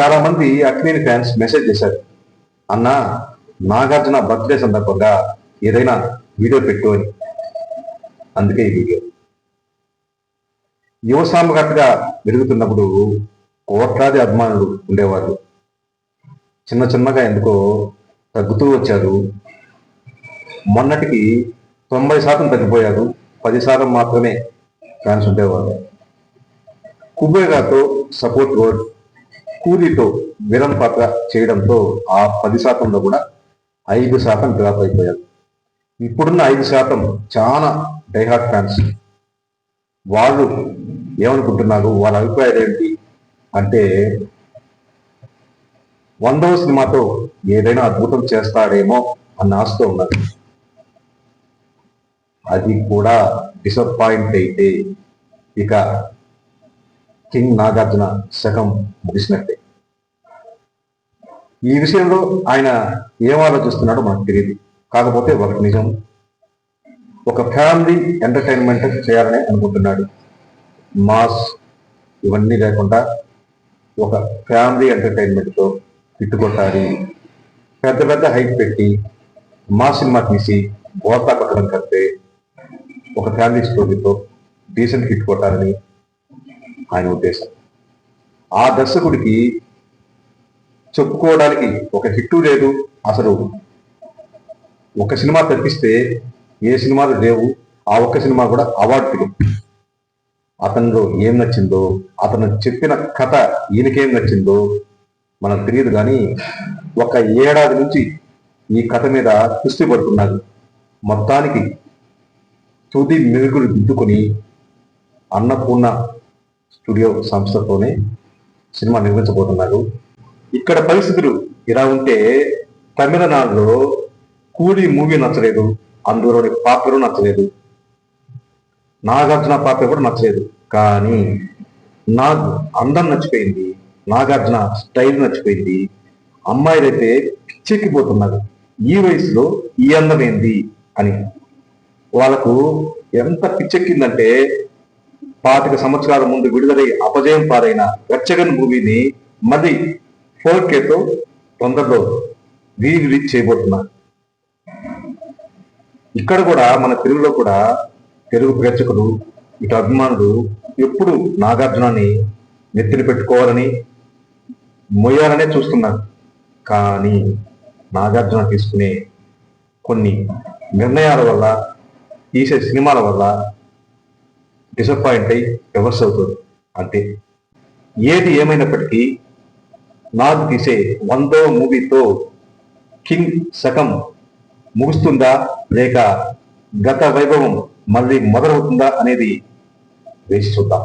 చాలా మంది Akkineni fans message చేశారు. అన్న నాగార్జున బర్త్డే సందర్భంగా ఏదైనా వీడియో పెట్టు అని. అందుకే ఈ వీడియో. యువ సామఘట్టుగా పెరుగుతున్నప్పుడు కోట్లాది అభిమానులు ఉండేవాళ్ళు. చిన్న చిన్నగా ఎందుకో తగ్గుతూ వచ్చారు. మొన్నటికి తొంభై శాతం తగ్గిపోయారు. పది శాతం మాత్రమే ఫ్యాన్స్ ఉండేవాళ్ళు. కుబేరాతో సపోర్ట్ వర్డ్ కూలీతో విలన్ పాత్ర చేయడంతో ఆ పది శాతంలో కూడా ఐదు శాతం డ్రాప్ అయిపోయారు. ఇప్పుడున్న ఐదు శాతం చాలా డైహార్ట్ ఫ్యాన్స్ వాళ్ళు ఏమనుకుంటున్నారు? వాళ్ళ అభిప్రాయాలు ఏంటి? అంటే వందవ సినిమాతో ఏదైనా అద్భుతం చేస్తాడేమో అన్న ఆశతో ఉన్నారు. అది కూడా డిసప్పాయింట్ అయితే ఇక కింగ్ నాగార్జున శకం ముగిసినట్టే. ఈ విషయంలో ఆయన ఏం ఆలోచిస్తున్నాడో మనకు తెలియదు కాకపోతే ఒకటి నిజం. ఒక ఫ్యామిలీ ఎంటర్టైన్మెంట్ చేయాలని అనుకుంటున్నాడు. మాస్ ఇవన్నీ లేకుండా ఒక ఫ్యామిలీ ఎంటర్టైన్మెంట్తో తిట్టుకొట్టాలి. పెద్ద పెద్ద హైట్ పెట్టి మా సినిమా తీసి గోతా కొట్టడం కంటే ఒక ఫ్యామిలీ స్టోరీతో డీసెంట్ హిట్ కొట్టాలని ఆయన ఉద్దేశం. ఆ దర్శకుడికి చెప్పుకోవడానికి ఒక హిట్టు లేదు అసలు. ఒక సినిమా తప్పిస్తే ఏ సినిమాలు లేవు ఆ ఒక్క సినిమా కూడా అవార్డు అతనిలో ఏం నచ్చిందో అతను చెప్పిన కథ ఈయనకేం నచ్చిందో మనకు తెలియదు కానీ ఒక ఏడాది నుంచి ఈ కథ మీద దృష్టి పడుతున్నారు. మొత్తానికి తుది మెరుగులు దిద్దుకొని అన్నపూర్ణ స్టూడియో సంస్థతోనే సినిమా నిర్మించబోతున్నారు. ఇక్కడ పరిస్థితులు ఇలా ఉంటే తమిళనాడులో కూలీ మూవీ నచ్చలేదు అందులోని పాత్రలు నచ్చలేదు. నాగార్జున పాత్ర కూడా నచ్చలేదు. కానీ నాకు అందం నచ్చిపోయింది నాగార్జున స్టైల్ నచ్చిపోయింది అమ్మాయిలైతే పిచ్చెక్కిపోతున్నారు. ఈ వయసులో ఈ అందమైంది అని. వాళ్ళకు ఎంత పిచ్చెక్కిందంటే పాతిక సంవత్సరాల ముందు విడుదలై అపజయం పాలైన వెచ్చగన్ మూవీని మళ్ళీ ఫోర్ కేతో తొందరలో రీ రిలీజ్ చేయబోతున్నారు ఇక్కడ కూడా మన తెలుగులో కూడా తెలుగు ప్రేక్షకులు ఇటు అభిమానులు ఎప్పుడు నాగార్జునాన్ని నెత్తిన పెట్టుకోవాలని మొయ్యాలనే చూస్తున్నారు. కానీ నాగార్జున తీసుకునే కొన్ని నిర్ణయాల వల్ల తీసే సినిమాల వల్ల డిసప్పాయింట్ అయి రివర్స్ అవుతుంది. అంతే ఏది ఏమైనప్పటికీ నాకు తీసే వందో మూవీతో కింగ్ శకం ముగుస్తుందా లేక గత వైభవం మళ్ళీ మొదలవుతుందా అనేది వేసి చూద్దాం.